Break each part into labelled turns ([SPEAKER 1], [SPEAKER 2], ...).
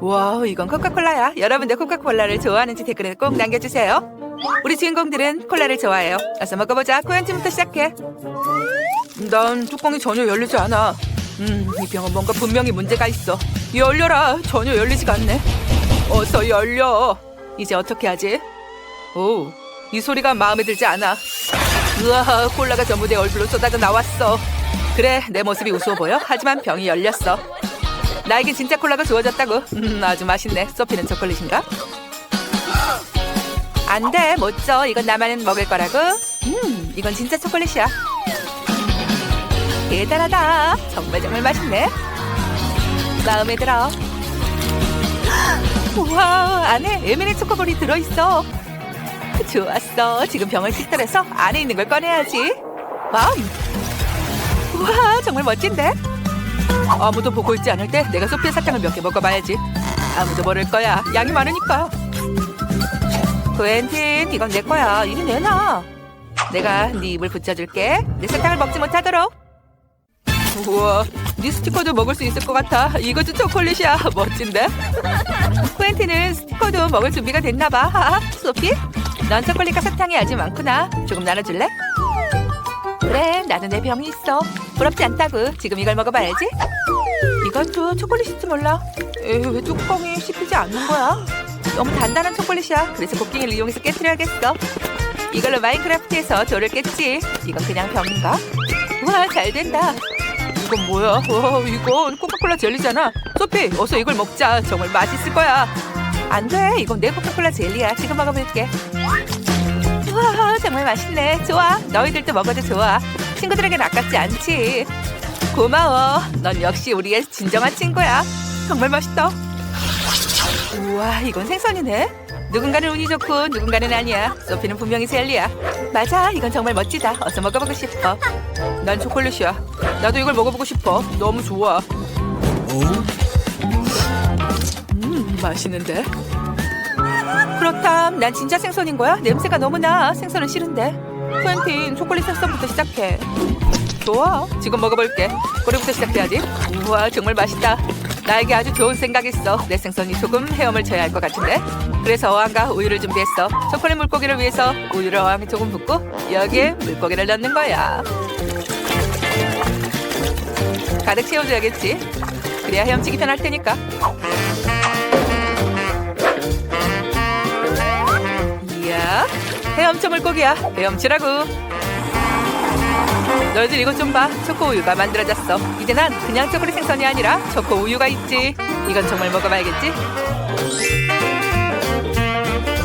[SPEAKER 1] 와, 이건 코카콜라야. 여러분들 코카콜라를 좋아하는지 댓글에 꼭 남겨주세요. 우리 주인공들은 콜라를 좋아해요. 어서 먹어보자. 코엔팀부터 시작해. 난 뚜껑이 전혀 열리지 않아. 음, 이 병은 뭔가 분명히 문제가 있어. 열려라. 전혀 열리지가 않네. 어서 열려. 이제 어떻게 하지? 오, 이 소리가 마음에 들지 않아. 우와, 콜라가 전부 내 얼굴로 쏟아져 나왔어. 그래, 내 모습이 우스워 보여. 하지만 병이 열렸어. 나에겐 진짜 콜라가 주어졌다고. 음, 아주 맛있네. 소피는 초콜릿인가? 안 돼, 못 줘. 이건 나만 먹을 거라고. 음, 이건 진짜 초콜릿이야. 대단하다. 정말 정말 맛있네. 마음에 들어. 우와, 안에 에미네 초코볼이 들어있어. 좋았어. 지금 병을 씻더래서 안에 있는 걸 꺼내야지. 맘. 우와, 정말 멋진데? 아무도 보고 있지 않을 때 내가 소피의 사탕을 몇 개 먹어봐야지. 아무도 모를 거야. 양이 많으니까. 쿠엔틴, 이건 내 거야. 이리 내놔. 내가 네 입을 붙여줄게. 내 사탕을 먹지 못하도록. 우와, 네 스티커도 먹을 수 있을 것 같아. 이것도 초콜릿이야. 멋진데? 쿠엔틴은 스티커도 먹을 준비가 됐나 봐. 소피? 넌 초콜릿과 사탕이 아주 많구나. 조금 나눠줄래? 그래, 나도 내 병이 있어. 부럽지 않다고. 지금 이걸 먹어봐야지. 이것도 초콜릿인지 몰라. 에이, 왜 뚜껑이 씹히지 않는 거야? 너무 단단한 초콜릿이야. 그래서 곡괭이를 이용해서 깨트려야겠어. 이걸로 마인크래프트에서 돌을 깼지. 이건 그냥 병인가? 와, 잘 된다. 이건 뭐야? 와, 이건 코카콜라 젤리잖아. 소피, 어서 이걸 먹자. 정말 맛있을 거야. 안 돼. 이건 내 코카콜라 젤리야. 지금 먹어볼게. 와, 정말 맛있네. 좋아. 너희들도 먹어도 좋아. 친구들에겐 아깝지 않지. 고마워. 넌 역시 우리의 진정한 친구야. 정말 맛있다. 우와, 이건 생선이네. 누군가는 운이 좋고 누군가는 아니야. 소피는 분명히 젤리야. 맞아, 이건 정말 멋지다. 어서 먹어보고 싶어. 난 초콜릿이야. 나도 이걸 먹어보고 싶어. 너무 좋아. 음, 맛있는데. 그렇담, 난 진짜 생선인 거야? 냄새가 너무 나. 생선은 싫은데. 쿠엔틴, 초콜릿 생선부터 시작해. 좋아, 지금 먹어볼게. 꼬리부터 시작해야지. 우와, 정말 맛있다. 나에게 아주 좋은 생각 있어. 내 생선이 조금 헤엄을 쳐야 할 것 같은데. 그래서 어항과 우유를 준비했어. 초콜릿 물고기를 위해서 우유를 어항에 조금 붓고 여기에 물고기를 넣는 거야. 가득 채워줘야겠지. 그래야 헤엄치기 편할 테니까. 야, 헤엄쳐 물고기야. 헤엄치라고. 너희들 이것 좀 봐. 초코 우유가 만들어졌어. 이제 난 그냥 초콜릿 생선이 아니라 초코 우유가 있지. 이건 정말 먹어봐야겠지.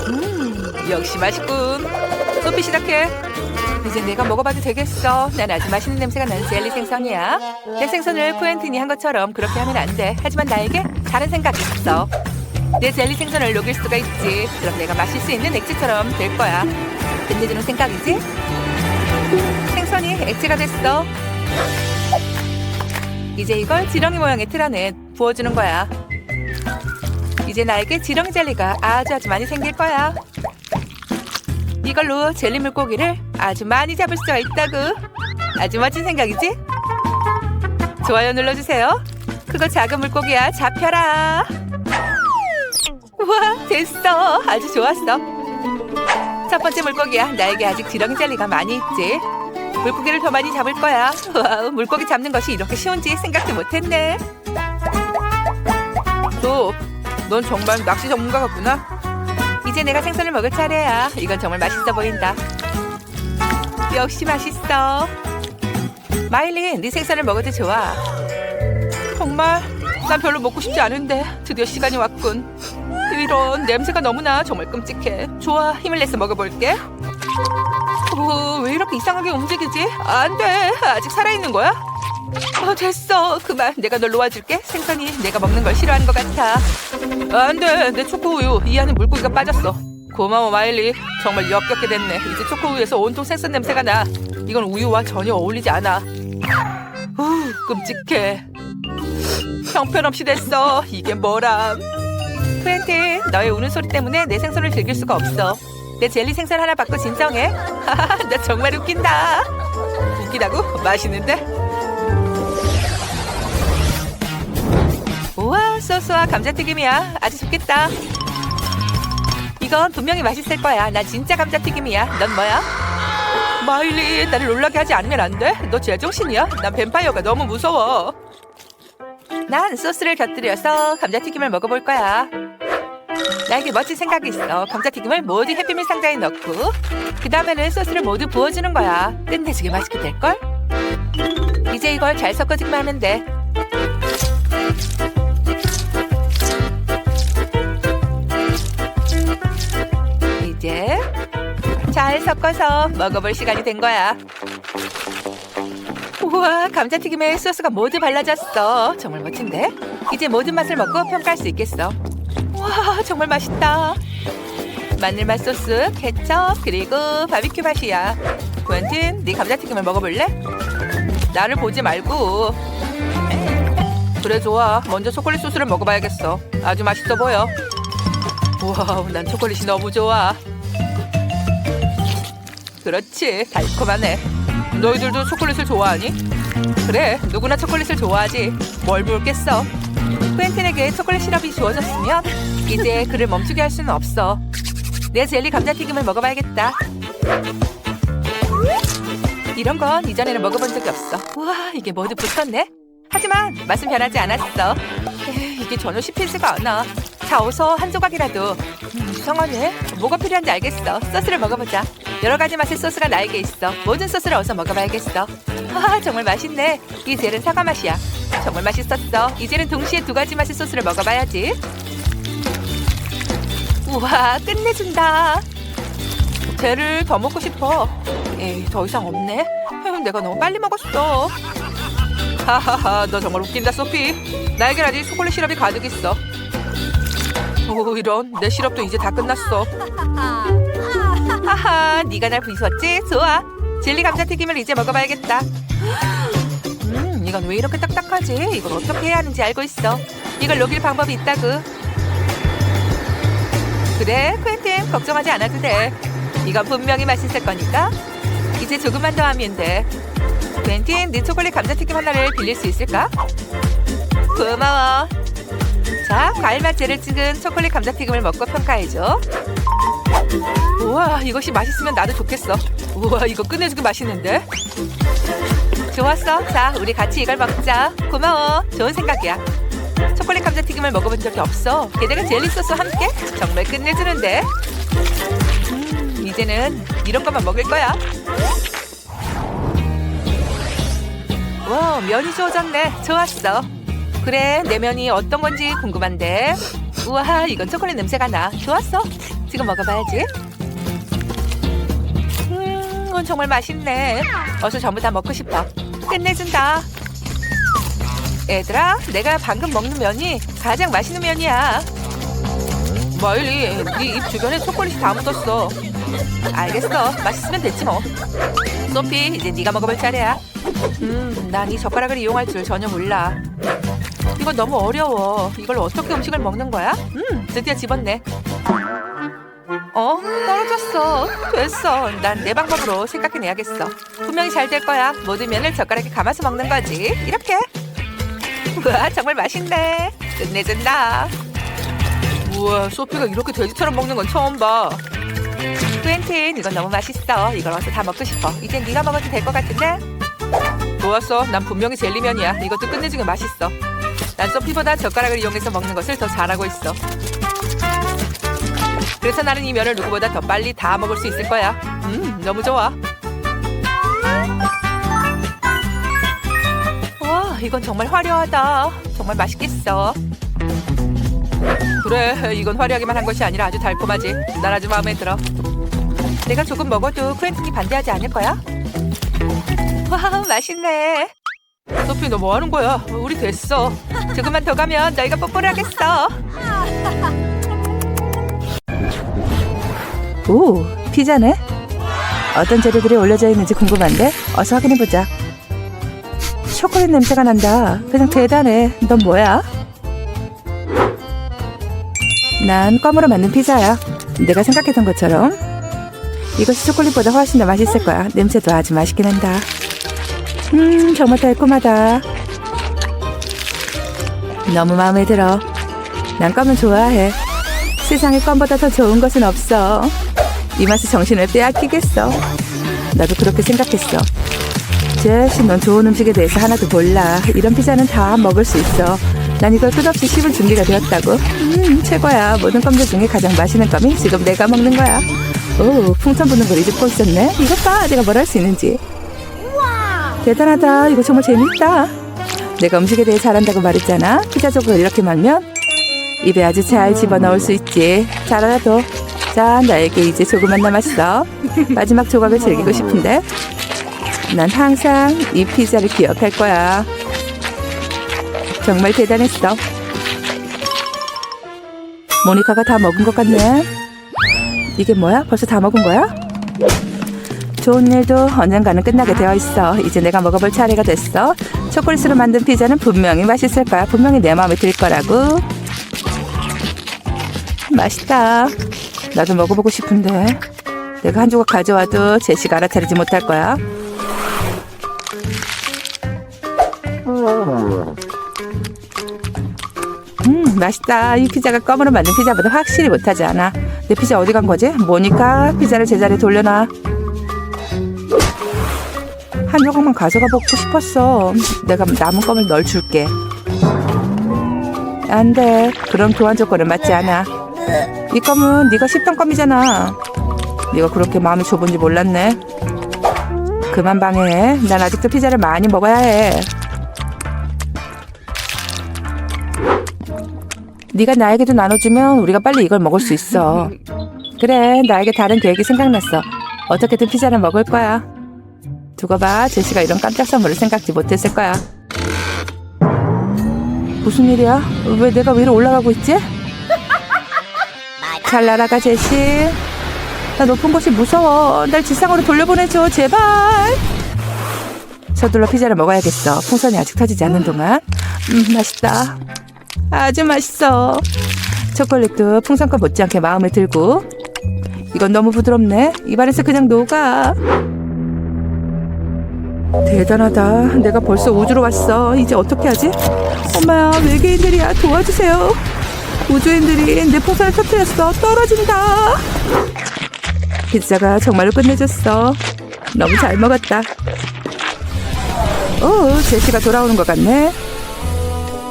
[SPEAKER 1] 음, 역시 맛있군. 소피 시작해. 이제 내가 먹어봐도 되겠어. 난 아주 맛있는 냄새가 나는 젤리 생선이야. 내 생선을 쿠엔틴이 한 것처럼 그렇게 하면 안 돼. 하지만 나에게 다른 생각이 있어. 내 젤리 생선을 녹일 수가 있지. 그럼 내가 마실 수 있는 액체처럼 될 거야. 끝내주는 생각이지? 생선이 액체가 됐어. 이제 이걸 지렁이 모양의 틀 안에 부어주는 거야. 이제 나에게 지렁이 젤리가 아주 아주 많이 생길 거야. 이걸로 젤리 물고기를 아주 많이 잡을 수가 있다고. 아주 멋진 생각이지? 좋아요 눌러주세요. 그거 작은 물고기야. 잡혀라. 우와, 됐어. 아주 좋았어. 첫 번째 물고기야. 나에게 아직 지렁이 젤리가 많이 있지. 물고기를 더 많이 잡을 거야. 와우, 물고기 잡는 것이 이렇게 쉬운지 생각도 못했네. 또, 넌 정말 낚시 전문가 같구나. 이제 내가 생선을 먹을 차례야. 이건 정말 맛있어 보인다. 역시 맛있어. 마일린, 네 생선을 먹어도 좋아. 정말 난 별로 먹고 싶지 않은데 드디어 시간이 왔군. 이런 냄새가 너무나 정말 끔찍해. 좋아, 힘을 내서 먹어볼게. 오, 왜 이렇게 이상하게 움직이지? 안 돼. 아직 살아있는 거야? 어, 됐어. 그만. 내가 널 놓아줄게. 생선이 내가 먹는 걸 싫어하는 것 같아. 안 돼. 내 초코우유. 이 안에 물고기가 빠졌어. 고마워, 마일리. 정말 역겹게 됐네. 이제 초코우유에서 온통 생선 냄새가 나. 이건 우유와 전혀 어울리지 않아. 후, 끔찍해. 형편없이 됐어. 이게 뭐람. 프렌틴, 너의 우는 소리 때문에 내 생선을 즐길 수가 없어. 내 젤리 생선 하나 받고 진정해. 나 정말 웃긴다. 웃기다고? 맛있는데? 우와, 소스와 감자튀김이야. 아주 좋겠다. 이건 분명히 맛있을 거야. 나 진짜 감자튀김이야. 넌 뭐야? 마일리, 나를 놀라게 하지 않으면 안 돼? 너 제정신이야? 난 뱀파이어가 너무 무서워. 난 소스를 곁들여서 감자튀김을 먹어볼 거야. 나에게 멋진 생각이 있어. 감자튀김을 모두 해피밀 상자에 넣고 그 다음에는 소스를 모두 부어주는 거야. 끝내주게 맛있게 될걸? 이제 이걸 잘 섞어주기만 하면 돼. 이제 잘 섞어서 먹어볼 시간이 된 거야. 우와, 감자튀김에 소스가 모두 발라졌어. 정말 멋진데? 이제 모든 맛을 먹고 평가할 수 있겠어. 와, 정말 맛있다. 마늘맛 소스, 케첩, 그리고 바비큐 맛이야. 웬틴, 네 감자튀김을 먹어볼래? 나를 보지 말고. 그래, 좋아. 먼저 초콜릿 소스를 먹어봐야겠어. 아주 맛있어 보여. 와우, 난 초콜릿이 너무 좋아. 그렇지, 달콤하네. 너희들도 초콜릿을 좋아하니? 그래, 누구나 초콜릿을 좋아하지. 뭘 물겠어. 쿠엔틴에게 초콜릿 시럽이 주어졌으면 이제 그를 멈추게 할 수는 없어. 내 젤리 감자튀김을 먹어봐야겠다. 이런 건 이전에는 먹어본 적이 없어. 우와, 이게 모두 붙었네. 하지만 맛은 변하지 않았어. 에이, 이게 전혀 씹히지가 않아. 자, 어서 한 조각이라도. 음, 이상하네. 뭐가 필요한지 알겠어. 소스를 먹어보자. 여러 가지 맛의 소스가 나에게 있어. 모든 소스를 어서 먹어봐야겠어. 아, 정말 맛있네. 이 젤은 사과 맛이야. 정말 맛있었어. 이제는 동시에 두 가지 맛의 소스를 먹어봐야지. 우와, 끝내준다. 젤을 더 먹고 싶어. 에이, 더 이상 없네. 휴, 내가 너무 빨리 먹었어. 하하하, 너 정말 웃긴다, 소피. 나에겐 아직 초콜릿 시럽이 가득 있어. 오, 이런. 내 시럽도 이제 다 끝났어. 하하, 네가 날 부수었지? 좋아. 젤리 감자 튀김을 이제 먹어봐야겠다. 음, 이건 왜 이렇게 딱딱하지? 이걸 어떻게 해야 하는지 알고 있어. 이걸 녹일 방법이 있다고. 그래, 퀸틴 걱정하지 않아도 돼. 이건 분명히 맛있을 거니까. 이제 조금만 더 하면 돼. 퀸틴, 네 초콜릿 감자튀김 하나를 빌릴 수 있을까? 고마워. 자, 과일 맛제를 찍은 초콜릿 감자튀김을 먹고 평가해줘. 우와, 이것이 맛있으면 나도 좋겠어. 우와, 이거 끝내주기 맛있는데? 좋았어. 자, 우리 같이 이걸 먹자. 고마워. 좋은 생각이야. 초콜릿 감자튀김을 먹어본 적이 없어. 게다가 젤리 소스와 함께 정말 끝내주는데. 음, 이제는 이런 것만 먹을 거야. 와, 면이 주어졌네. 좋았어. 그래, 내 면이 어떤 건지 궁금한데. 우와, 이건 초콜릿 냄새가 나. 좋았어. 지금 먹어봐야지. 음, 이건 정말 맛있네. 어서 전부 다 먹고 싶어. 끝내준다. 얘들아, 내가 방금 먹는 면이 가장 맛있는 면이야. 마일리, 네 입 주변에 초콜릿이 다 묻었어. 알겠어, 맛있으면 됐지 뭐. 소피, 이제 네가 먹어볼 차례야. 음, 난 이 젓가락을 이용할 줄 전혀 몰라. 이건 너무 어려워. 이걸 어떻게 음식을 먹는 거야? 음, 드디어 집었네. 어, 떨어졌어. 됐어. 난 내 방법으로 생각해내야겠어. 분명히 잘 될 거야. 모든 면을 젓가락에 감아서 먹는 거지. 이렇게. 우와, 정말 맛있네. 끝내준다. 우와, 소피가 이렇게 돼지처럼 먹는 건 처음 봐. 퀸틴, 이건 너무 맛있어. 이걸 어서 다 먹고 싶어. 이젠 네가 먹어도 될 것 같은데? 좋았어. 난 분명히 젤리면이야. 이것도 끝내주게 맛있어. 난 소피보다 젓가락을 이용해서 먹는 것을 더 잘하고 있어. 그래서 나는 이 면을 누구보다 더 빨리 다 먹을 수 있을 거야. 음, 너무 좋아. 와, 이건 정말 화려하다. 정말 맛있겠어. 그래, 이건 화려하기만 한 것이 아니라 아주 달콤하지. 난 아주 마음에 들어. 내가 조금 먹어도 쿠엔틴이 반대하지 않을 거야? 와, 맛있네. 소피, 너 뭐 하는 거야? 우리 됐어. 조금만 더 가면 너희가 뽀뽀를 하겠어.
[SPEAKER 2] 오, 피자네? 어떤 재료들이 올려져 있는지 궁금한데 어서 확인해보자. 초콜릿 냄새가 난다. 그냥 대단해. 넌 뭐야? 난 껌으로 만든 피자야. 내가 생각했던 것처럼. 이것이 초콜릿보다 훨씬 더 맛있을 거야. 냄새도 아주 맛있게 난다. 음, 정말 달콤하다. 너무 마음에 들어. 난 껌을 좋아해. 세상에 껌보다 더 좋은 것은 없어. 이 맛에 정신을 빼앗기겠어. 나도 그렇게 생각했어. 제시, 넌 좋은 음식에 대해서 하나도 몰라. 이런 피자는 다 먹을 수 있어. 난 이걸 끝없이 씹을 준비가 되었다고. 음, 최고야. 모든 껌들 중에 가장 맛있는 껌이 지금 내가 먹는 거야. 오, 풍선 부는 걸 잊고 있었네. 이것 봐, 내가 뭘 할 수 있는지. 대단하다. 이거 정말 재밌다. 내가 음식에 대해 잘한다고 말했잖아. 피자 조각을 이렇게 말면 입에 아주 잘 집어넣을 수 있지. 잘 알아둬. 자, 나에게 이제 조금만 남았어. 마지막 조각을 즐기고 싶은데. 난 항상 이 피자를 기억할 거야. 정말 대단했어. 모니카가 다 먹은 것 같네. 이게 뭐야? 벌써 다 먹은 거야? 좋은 일도 언젠가는 끝나게 되어 있어. 이제 내가 먹어볼 차례가 됐어. 초콜릿으로 만든 피자는 분명히 맛있을 거야. 분명히 내 마음에 들 거라고. 맛있다. 나도 먹어보고 싶은데. 내가 한 조각 가져와도 제시가 알아차리지 못할 거야. 음, 맛있다. 이 피자가 껌으로 만든 피자보다 확실히 못하지 않아. 내 피자 어디 간 거지? 모니카, 피자를 제자리에 돌려놔. 한 조각만 가져가 먹고 싶었어. 내가 남은 껌을 널 줄게. 안 돼. 그런 교환 조건은 맞지 않아. 이 껌은 네가 씹던 껌이잖아. 네가 그렇게 마음이 좁은지 몰랐네. 그만 방해해. 난 아직도 피자를 많이 먹어야 해. 네가 나에게도 나눠주면 우리가 빨리 이걸 먹을 수 있어. 그래, 나에게 다른 계획이 생각났어. 어떻게든 피자를 먹을 거야. 두고 봐, 제시가 이런 깜짝 선물을 생각지 못했을 거야. 무슨 일이야? 왜 내가 위로 올라가고 있지? 잘 날아가, 제시. 나 높은 곳이 무서워. 날 지상으로 돌려보내줘, 제발. 서둘러 피자를 먹어야겠어. 풍선이 아직 터지지 않는 동안. 음, 맛있다. 아주 맛있어. 초콜릿도 풍선과 못지않게 마음에 들고. 이건 너무 부드럽네. 입안에서 그냥 녹아. 대단하다. 내가 벌써 우주로 왔어. 이제 어떻게 하지? 엄마야, 외계인들이야. 도와주세요. 우주인들이 내 풍선을 터뜨렸어. 떨어진다. 피자가 정말로 끝내줬어. 너무 잘 먹었다. 오, 제시가 돌아오는 것 같네.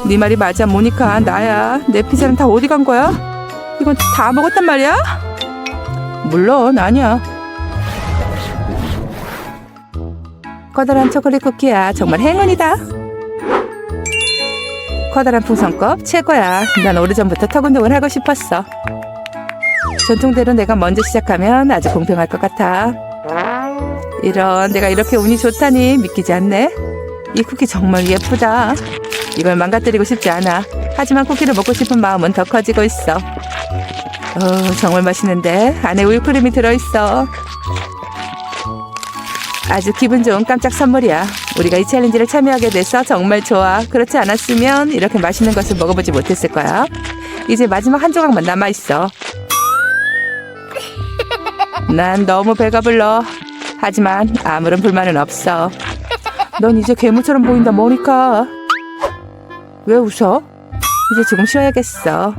[SPEAKER 2] 네 말이 맞아, 모니카. 나야. 내 피자는 다 어디 간 거야? 이건 다 먹었단 말이야? 물론 아니야. 커다란 초콜릿 쿠키야. 정말 행운이다. 커다란 풍선껌 최고야. 난 오래전부터 턱 운동을 하고 싶었어. 전통대로 내가 먼저 시작하면 아주 공평할 것 같아. 이런 내가 이렇게 운이 좋다니 믿기지 않네. 이 쿠키 정말 예쁘다. 이걸 망가뜨리고 싶지 않아. 하지만 쿠키를 먹고 싶은 마음은 더 커지고 있어. 어, 정말 맛있는데 안에 우유크림이 들어있어. 아주 기분 좋은 깜짝 선물이야. 우리가 이 챌린지를 참여하게 돼서 정말 좋아. 그렇지 않았으면 이렇게 맛있는 것을 먹어보지 못했을 거야. 이제 마지막 한 조각만 남아 있어. 난 너무 배가 불러. 하지만 아무런 불만은 없어. 넌 이제 괴물처럼 보인다, 모니카. 왜 웃어? 이제 조금 쉬어야겠어.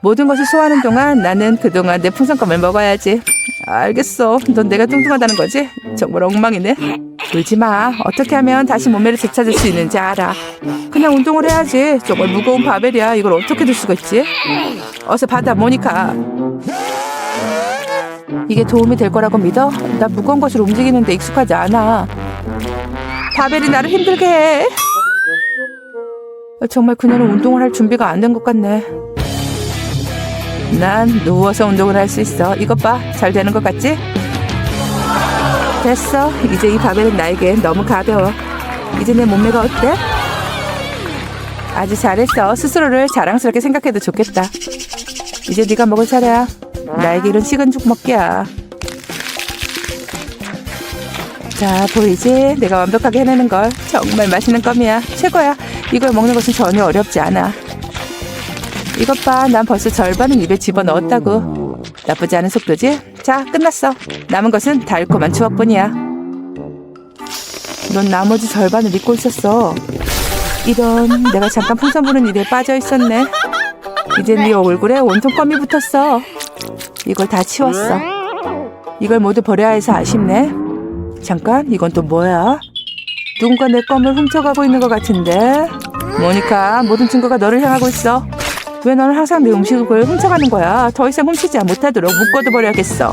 [SPEAKER 2] 모든 것을 소화하는 동안 나는 그동안 내 풍선껌을 먹어야지. 알겠어. 넌 내가 뚱뚱하다는 거지? 정말 엉망이네. 울지 마. 어떻게 하면 다시 몸매를 되찾을 수 있는지 알아. 그냥 운동을 해야지. 정말 무거운 바벨이야. 이걸 어떻게 들 수가 있지? 어서 받아, 모니카. 이게 도움이 될 거라고 믿어? 나 무거운 것을 움직이는데 익숙하지 않아. 바벨이 나를 힘들게 해. 정말 그녀는 운동을 할 준비가 안 된 것 같네. 난 누워서 운동을 할 수 있어. 이것 봐. 잘 되는 것 같지? 됐어. 이제 이 바벨은 나에게 너무 가벼워. 이제 내 몸매가 어때? 아주 잘했어. 스스로를 자랑스럽게 생각해도 좋겠다. 이제 네가 먹을 차례야. 나에게 이런 식은 죽 먹기야. 자, 보이지? 내가 완벽하게 해내는 걸. 정말 맛있는 껌이야. 최고야. 이걸 먹는 것은 전혀 어렵지 않아. 이것 봐. 난 벌써 절반은 입에 집어넣었다고. 나쁘지 않은 속도지? 자, 끝났어. 남은 것은 달콤한 추억뿐이야. 넌 나머지 절반을 잊고 있었어. 이런 내가 잠깐 풍선 부는 일에 빠져 있었네. 이제 네 얼굴에 온통 껌이 붙었어. 이걸 다 치웠어. 이걸 모두 버려야 해서 아쉽네. 잠깐, 이건 또 뭐야? 누군가 내 껌을 훔쳐가고 있는 것 같은데. 모니카, 모든 증거가 너를 향하고 있어. 왜 너는 항상 내 음식을 훔쳐가는 거야? 더 이상 훔치지 못하도록 묶어둬 버려야겠어.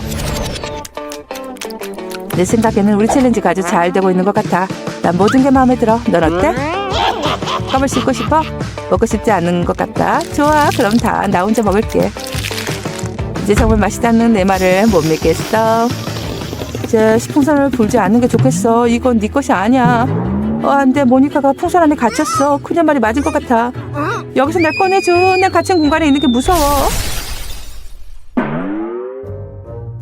[SPEAKER 2] 내 생각에는 우리 챌린지가 아주 잘 되고 있는 것 같아. 난 모든 게 마음에 들어. 넌 어때? 껌을 씹고 싶어? 먹고 싶지 않은 것 같다. 좋아, 그럼 다 나 혼자 먹을게. 이제 정말 맛있다는 내 말을 못 믿겠어. 이제 풍선을 불지 않는 게 좋겠어. 이건 네 것이 아니야. 어, 안 돼. 모니카가 풍선 안에 갇혔어. 그냥 말이 맞은 것 같아. 여기서 날 꺼내줘. 난 갇힌 공간에 있는 게 무서워.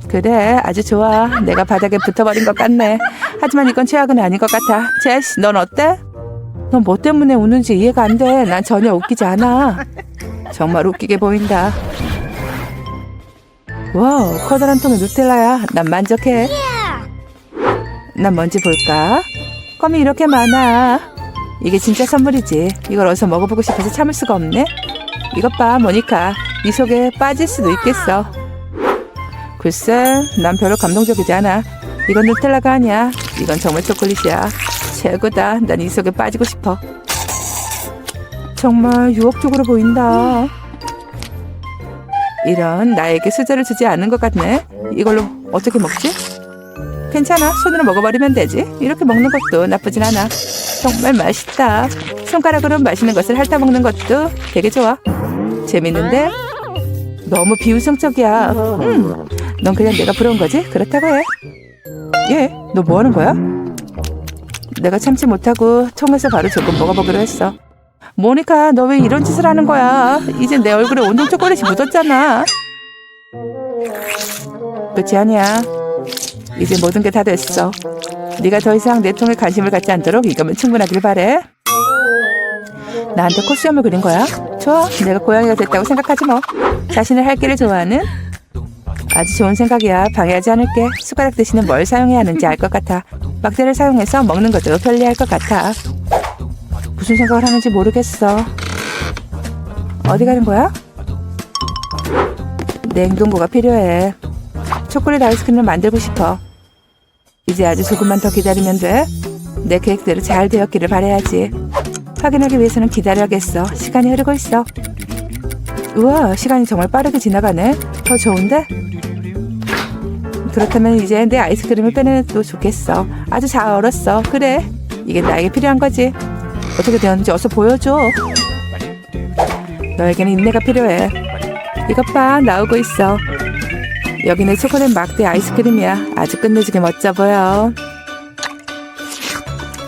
[SPEAKER 2] 그래, 아주 좋아. 내가 바닥에 붙어버린 것 같네. 하지만 이건 최악은 아닌 것 같아. 제시, 넌 어때? 넌 뭐 때문에 우는지 이해가 안 돼. 난 전혀 웃기지 않아. 정말 웃기게 보인다. 와우, 커다란 통의 누텔라야. 난 만족해. 난 뭔지 볼까? 껌이 이렇게 많아. 이게 진짜 선물이지. 이걸 어서 먹어보고 싶어서 참을 수가 없네. 이것 봐, 모니카. 이 속에 빠질 수도 있겠어. 글쎄, 난 별로 감동적이지 않아. 이건 누텔라가 아니야. 이건 정말 초콜릿이야. 최고다. 난 이 속에 빠지고 싶어. 정말 유혹적으로 보인다. 이런 나에게 수저를 주지 않은 것 같네. 이걸로 어떻게 먹지? 괜찮아. 손으로 먹어버리면 되지. 이렇게 먹는 것도 나쁘진 않아. 정말 맛있다. 손가락으로 맛있는 것을 핥아 먹는 것도 되게 좋아. 재밌는데? 너무 비웃음적이야. 음, 넌 그냥 내가 부러운 거지? 그렇다고 해. 예, 너 뭐 하는 거야? 내가 참지 못하고 통에서 바로 조금 먹어보기로 했어. 모니카, 너 왜 이런 짓을 하는 거야? 이제 내 얼굴에 온통 초콜릿이 묻었잖아. 끝이 아니야. 이제 모든 게 다 됐어. 네가 더 이상 내 통에 관심을 갖지 않도록 이거면 충분하길 바래. 나한테 코수염을 그린 거야? 좋아. 내가 고양이가 됐다고 생각하지 뭐. 자신을 할 길을 좋아하는? 아주 좋은 생각이야. 방해하지 않을게. 숟가락 대신에 뭘 사용해야 하는지 알 것 같아. 막대를 사용해서 먹는 것도 편리할 것 같아. 무슨 생각을 하는지 모르겠어. 어디 가는 거야? 냉동고가 필요해. 초콜릿 아이스크림을 만들고 싶어. 이제 아주 조금만 더 기다리면 돼. 내 계획대로 잘 되었기를 바라야지. 확인하기 위해서는 기다려야겠어. 시간이 흐르고 있어. 우와, 시간이 정말 빠르게 지나가네. 더 좋은데? 그렇다면 이제 내 아이스크림을 빼내도 좋겠어. 아주 잘 얼었어. 그래. 이게 나에게 필요한 거지. 어떻게 되었는지 어서 보여줘. 너에게는 인내가 필요해. 이것 봐, 나오고 있어. 여기는 초콜릿 막대 아이스크림이야. 아주 끝내주게 멋져 보여.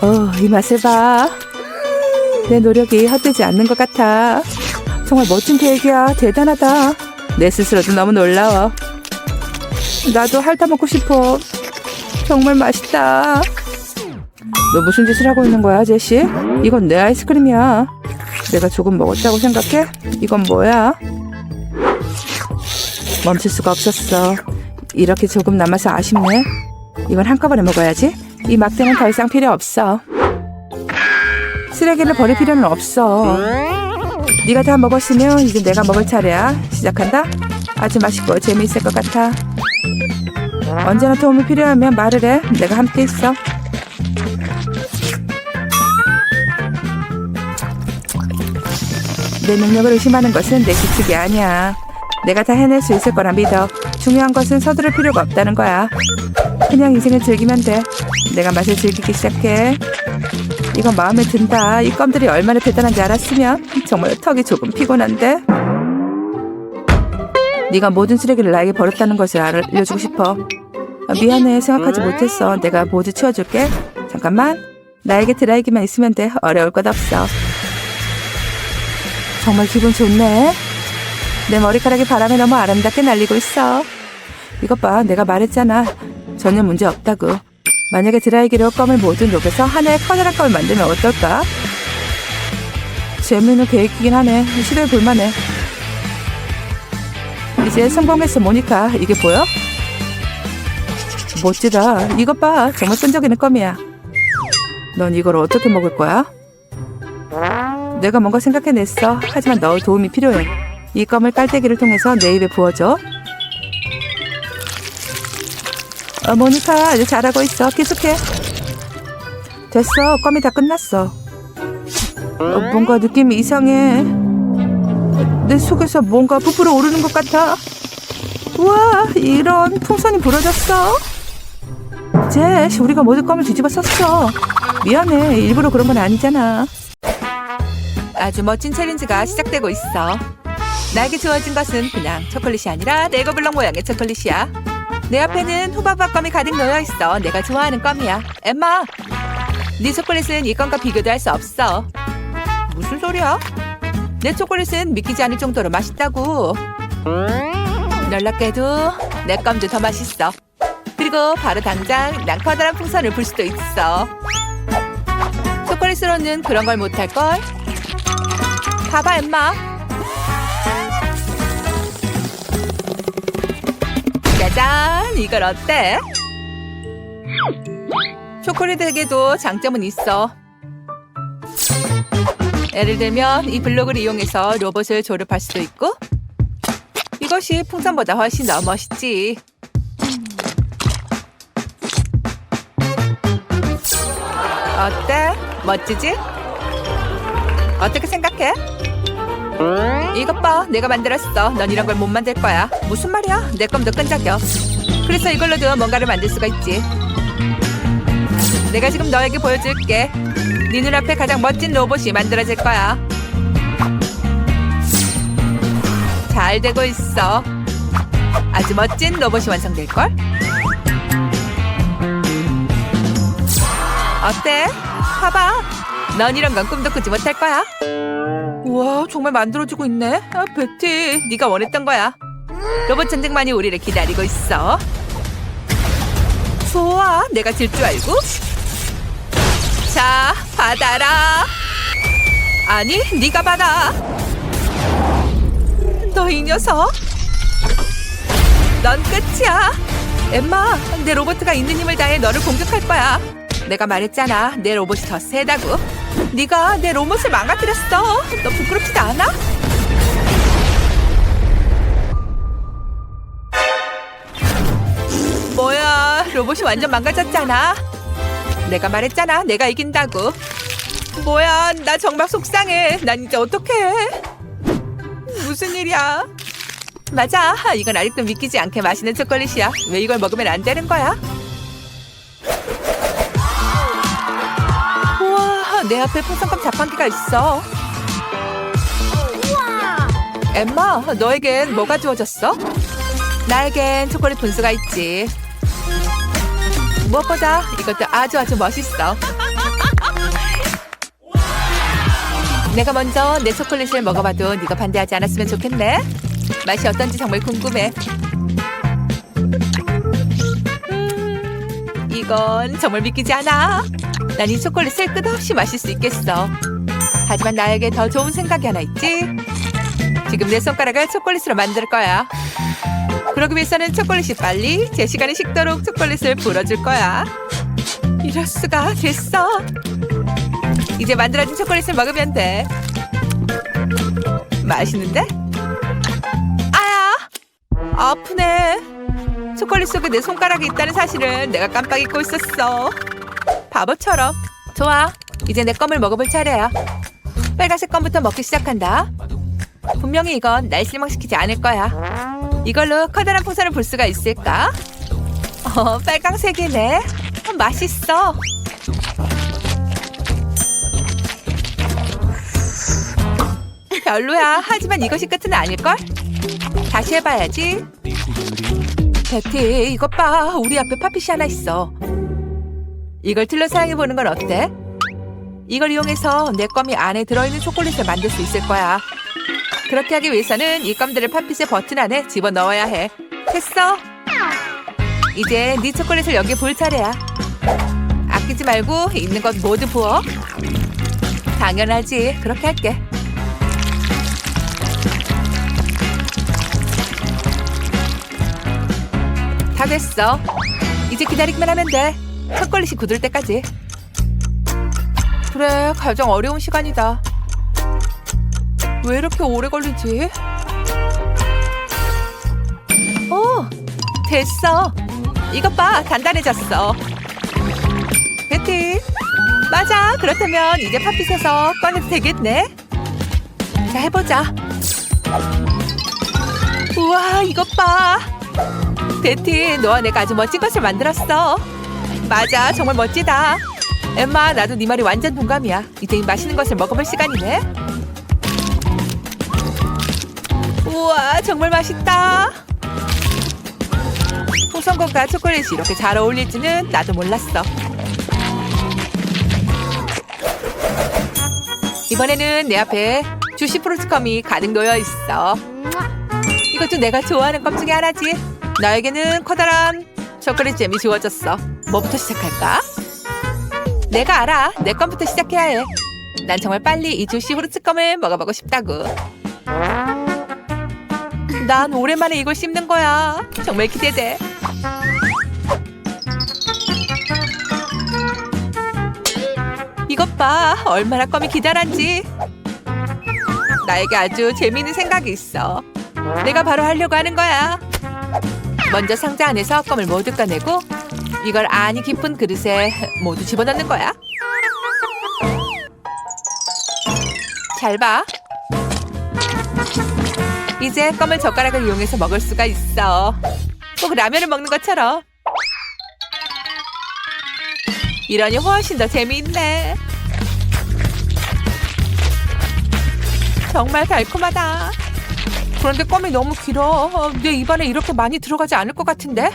[SPEAKER 2] 어, 이 맛을 봐. 내 노력이 헛되지 않는 것 같아. 정말 멋진 계획이야. 대단하다. 내 스스로도 너무 놀라워. 나도 핥아 먹고 싶어. 정말 맛있다. 너 무슨 짓을 하고 있는 거야, 제시? 이건 내 아이스크림이야. 내가 조금 먹었다고 생각해? 이건 뭐야? 멈출 수가 없었어. 이렇게 조금 남아서 아쉽네. 이건 한꺼번에 먹어야지. 이 막대는 더 이상 필요 없어. 쓰레기를 버릴 필요는 없어. 네가 다 먹었으면 이제 내가 먹을 차례야. 시작한다. 아주 맛있고 재미있을 것 같아. 언제나 도움이 필요하면 말을 해. 내가 함께 있어. 내 능력을 의심하는 것은 내 규칙이 아니야. 내가 다 해낼 수 있을 거라 믿어. 중요한 것은 서두를 필요가 없다는 거야. 그냥 인생을 즐기면 돼. 내가 맛을 즐기기 시작해. 이건 마음에 든다. 이 껌들이 얼마나 대단한지 알았으면 정말 턱이 조금 피곤한데. 네가 모든 쓰레기를 나에게 버렸다는 것을 알려주고 싶어. 아, 미안해. 생각하지 못했어. 내가 모두 치워줄게. 잠깐만. 나에게 드라이기만 있으면 돼. 어려울 것 없어. 정말 기분 좋네. 내 머리카락이 바람에 너무 아름답게 날리고 있어. 이것 봐, 내가 말했잖아. 전혀 문제 없다고. 만약에 드라이기로 껌을 모두 녹여서 하나의 커다란 껌을 만들면 어떨까? 재미있는 계획이긴 하네. 시도해 볼만해. 이제 성공했어, 모니카. 이게 보여? 멋지다. 이것 봐. 정말 끈적이는 껌이야. 넌 이걸 어떻게 먹을 거야? 내가 뭔가 생각해냈어. 하지만 너 도움이 필요해. 이 껌을 깔때기를 통해서 내 입에 부어줘. 어, 모니카 아주 잘하고 있어. 계속해. 됐어. 껌이 다 끝났어. 어, 뭔가 느낌이 이상해. 내 속에서 뭔가 부풀어 오르는 것 같아. 우와, 이런 풍선이 부러졌어. 제시, 우리가 모두 껌을 뒤집어 썼어. 미안해. 일부러 그런 건 아니잖아.
[SPEAKER 1] 아주 멋진 챌린지가 시작되고 있어. 나에게 주어진 것은 그냥 초콜릿이 아니라 네거블럭 모양의 초콜릿이야. 내 앞에는 호박밥 껌이 가득 놓여 있어. 내가 좋아하는 껌이야. 엠마, 네 초콜릿은 이 껌과 비교도 할 수 없어. 무슨 소리야? 내 초콜릿은 믿기지 않을 정도로 맛있다고. 놀랍게도 내 껌도 더 맛있어. 그리고 바로 당장 난 커다란 풍선을 불 수도 있어. 초콜릿으로는 그런 걸 못할걸? 봐봐, 엠마. 짜잔! 이걸 어때? 초콜릿에게도 장점은 있어. 예를 들면 이 블록을 이용해서 로봇을 조립할 수도 있고 이것이 풍선보다 훨씬 더 멋있지. 어때? 멋지지? 어떻게 생각해? 이것 봐, 내가 만들었어. 넌 이런 걸 못 만들 거야. 무슨 말이야? 내 껌도 끈적여. 그래서 이걸로도 뭔가를 만들 수가 있지. 내가 지금 너에게 보여줄게. 네 눈앞에 가장 멋진 로봇이 만들어질 거야. 잘 되고 있어. 아주 멋진 로봇이 완성될 걸. 어때? 봐봐. 넌 이런 건 꿈도 꾸지 못할 거야. 우와, 정말 만들어지고 있네. 아, 베티, 네가 원했던 거야. 로봇 전쟁만이 우리를 기다리고 있어. 좋아, 내가 질 줄 알고. 자, 받아라. 아니, 네가 받아. 너 이 녀석. 넌 끝이야. 엠마, 내 로봇가 있는 힘을 다해 너를 공격할 거야. 내가 말했잖아, 내 로봇이 더 세다고. 네가 내 로봇을 망가뜨렸어. 너 부끄럽지도 않아? 뭐야, 로봇이 완전 망가졌잖아. 내가 말했잖아, 내가 이긴다고. 뭐야, 나 정말 속상해. 난 이제 어떡해? 무슨 일이야? 맞아, 이건 아직도 믿기지 않게 맛있는 초콜릿이야. 왜 이걸 먹으면 안 되는 거야? 내 앞에 풍선껌 자판기가 있어. 엠마, 너에겐 뭐가 주어졌어? 나에겐 초콜릿 분수가 있지. 무엇보다 이것도 아주 아주 멋있어. 내가 먼저 내 초콜릿을 먹어봐도 네가 반대하지 않았으면 좋겠네. 맛이 어떤지 정말 궁금해. 음, 이건 정말 믿기지 않아. 난 이 초콜릿을 끝없이 마실 수 있겠어. 하지만 나에게 더 좋은 생각이 하나 있지. 지금 내 손가락을 초콜릿으로 만들 거야. 그러기 위해서는 초콜릿이 빨리 제 시간에 식도록 초콜릿을 불어줄 거야. 이럴 수가 됐어. 이제 만들어진 초콜릿을 먹으면 돼. 맛있는데? 아야! 아프네. 초콜릿 속에 내 손가락이 있다는 사실을 내가 깜빡 잊고 있었어. 바보처럼. 좋아. 이제 내 껌을 먹어볼 차례야. 빨간색 껌부터 먹기 시작한다. 분명히 이건 날 실망시키지 않을 거야. 이걸로 커다란 풍선을 볼 수가 있을까? 어, 빨강색이네. 어, 맛있어. 별로야. 하지만 이것이 끝은 아닐걸? 다시 해봐야지. 베티, 이것 봐. 우리 앞에 팝핏이 하나 있어. 이걸 틀로 사용해보는 건 어때? 이걸 이용해서 내 껌이 안에 들어있는 초콜릿을 만들 수 있을 거야. 그렇게 하기 위해서는 이 껌들을 팝핏의 버튼 안에 집어넣어야 해. 됐어. 이제 네 초콜릿을 여기에 볼 차례야. 아끼지 말고 있는 것 모두 부어. 당연하지. 그렇게 할게. 다 됐어. 이제 기다리기만 하면 돼. 초콜릿이 굳을 때까지. 그래, 가장 어려운 시간이다. 왜 이렇게 오래 걸리지? 오, 됐어. 이것 봐, 단단해졌어. 베티, 맞아. 그렇다면 이제 팥빛에서 꺼내도 되겠네. 자, 해보자. 우와, 이것 봐. 베티, 너와 내가 아주 멋진 것을 만들었어. 맞아, 정말 멋지다. 엠마, 나도 네 말이 완전 동감이야. 이제 이 맛있는 것을 먹어볼 시간이네. 우와, 정말 맛있다. 홍성권과 초콜릿이 이렇게 잘 어울릴지는 나도 몰랐어. 이번에는 내 앞에 주시 프로스컴이 가득 놓여 있어. 이것도 내가 좋아하는 껌 중에 하나지. 나에게는 커다란 초콜릿 잼이 주어졌어. 뭐부터 시작할까? 내가 알아. 내 껌부터 시작해야 해. 난 정말 빨리 이 주시 후르츠 껌을 먹어보고 싶다고. 난 오랜만에 이걸 씹는 거야. 정말 기대돼. 이것 봐. 얼마나 껌이 기다란지. 나에게 아주 재미있는 생각이 있어. 내가 바로 하려고 하는 거야. 먼저 상자 안에서 껌을 모두 꺼내고 이걸 안이 깊은 그릇에 모두 집어넣는 거야. 잘 봐. 이제 껌을 젓가락을 이용해서 먹을 수가 있어. 꼭 라면을 먹는 것처럼. 이러니 훨씬 더 재미있네. 정말 달콤하다. 그런데 껌이 너무 길어. 어, 내 입안에 이렇게 많이 들어가지 않을 것 같은데?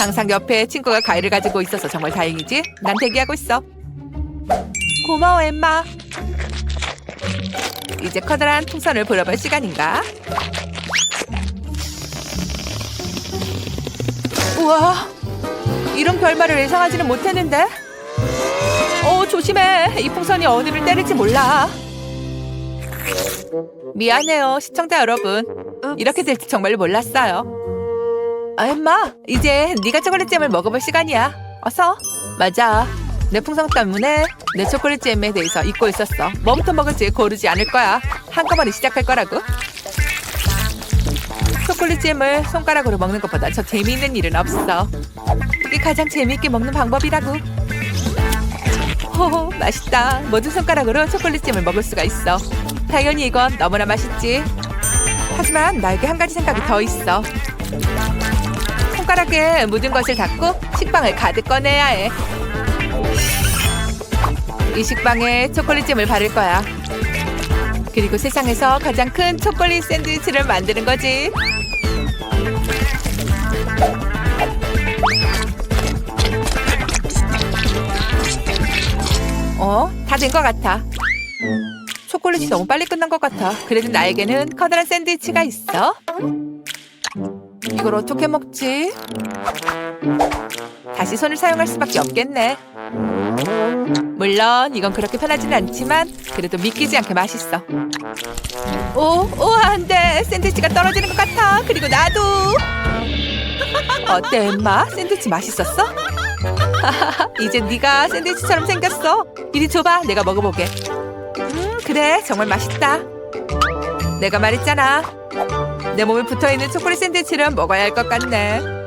[SPEAKER 1] 항상 옆에 친구가 가위를 가지고 있어서 정말 다행이지. 난 대기하고 있어. 고마워, 엠마. 이제 커다란 풍선을 불어볼 시간인가? 우와, 이런 결말을 예상하지는 못했는데? 어, 조심해. 이 풍선이 어디를 때릴지 몰라. 미안해요, 시청자 여러분. 이렇게 될지 정말 몰랐어요. 아, 엠마, 이제 네가 초콜릿잼을 먹어볼 시간이야. 어서. 맞아. 내 풍선 때문에 내 초콜릿잼에 대해서 잊고 있었어. 뭐부터 먹을지 고르지 않을 거야. 한꺼번에 시작할 거라고. 초콜릿잼을 손가락으로 먹는 것보다 더 재미있는 일은 없어. 그게 가장 재미있게 먹는 방법이라고. 호호, 맛있다. 모든 손가락으로 초콜릿잼을 먹을 수가 있어. 당연히 이건 너무나 맛있지. 하지만 나에게 한 가지 생각이 더 있어. 손가락에 묻은 것을 닦고 식빵을 가득 꺼내야 해. 이 식빵에 초콜릿잼을 바를 거야. 그리고 세상에서 가장 큰 초콜릿 샌드위치를 만드는 거지. 어? 다 된 것 같아. 초콜릿이 너무 빨리 끝난 것 같아. 그래도 나에게는 커다란 샌드위치가 있어. 이걸 어떻게 먹지? 다시 손을 사용할 수밖에 없겠네. 물론 이건 그렇게 편하진 않지만 그래도 믿기지 않게 맛있어. 오, 오, 안 돼. 샌드위치가 떨어지는 것 같아. 그리고 나도. 어때, 엠마? 샌드위치 맛있었어? 이제 네가 샌드위치처럼 생겼어. 이리 줘봐. 내가 먹어보게. 음, 그래. 정말 맛있다. 내가 말했잖아. 내 몸에 붙어있는 초콜릿 샌드위치를 먹어야 할 것 같네.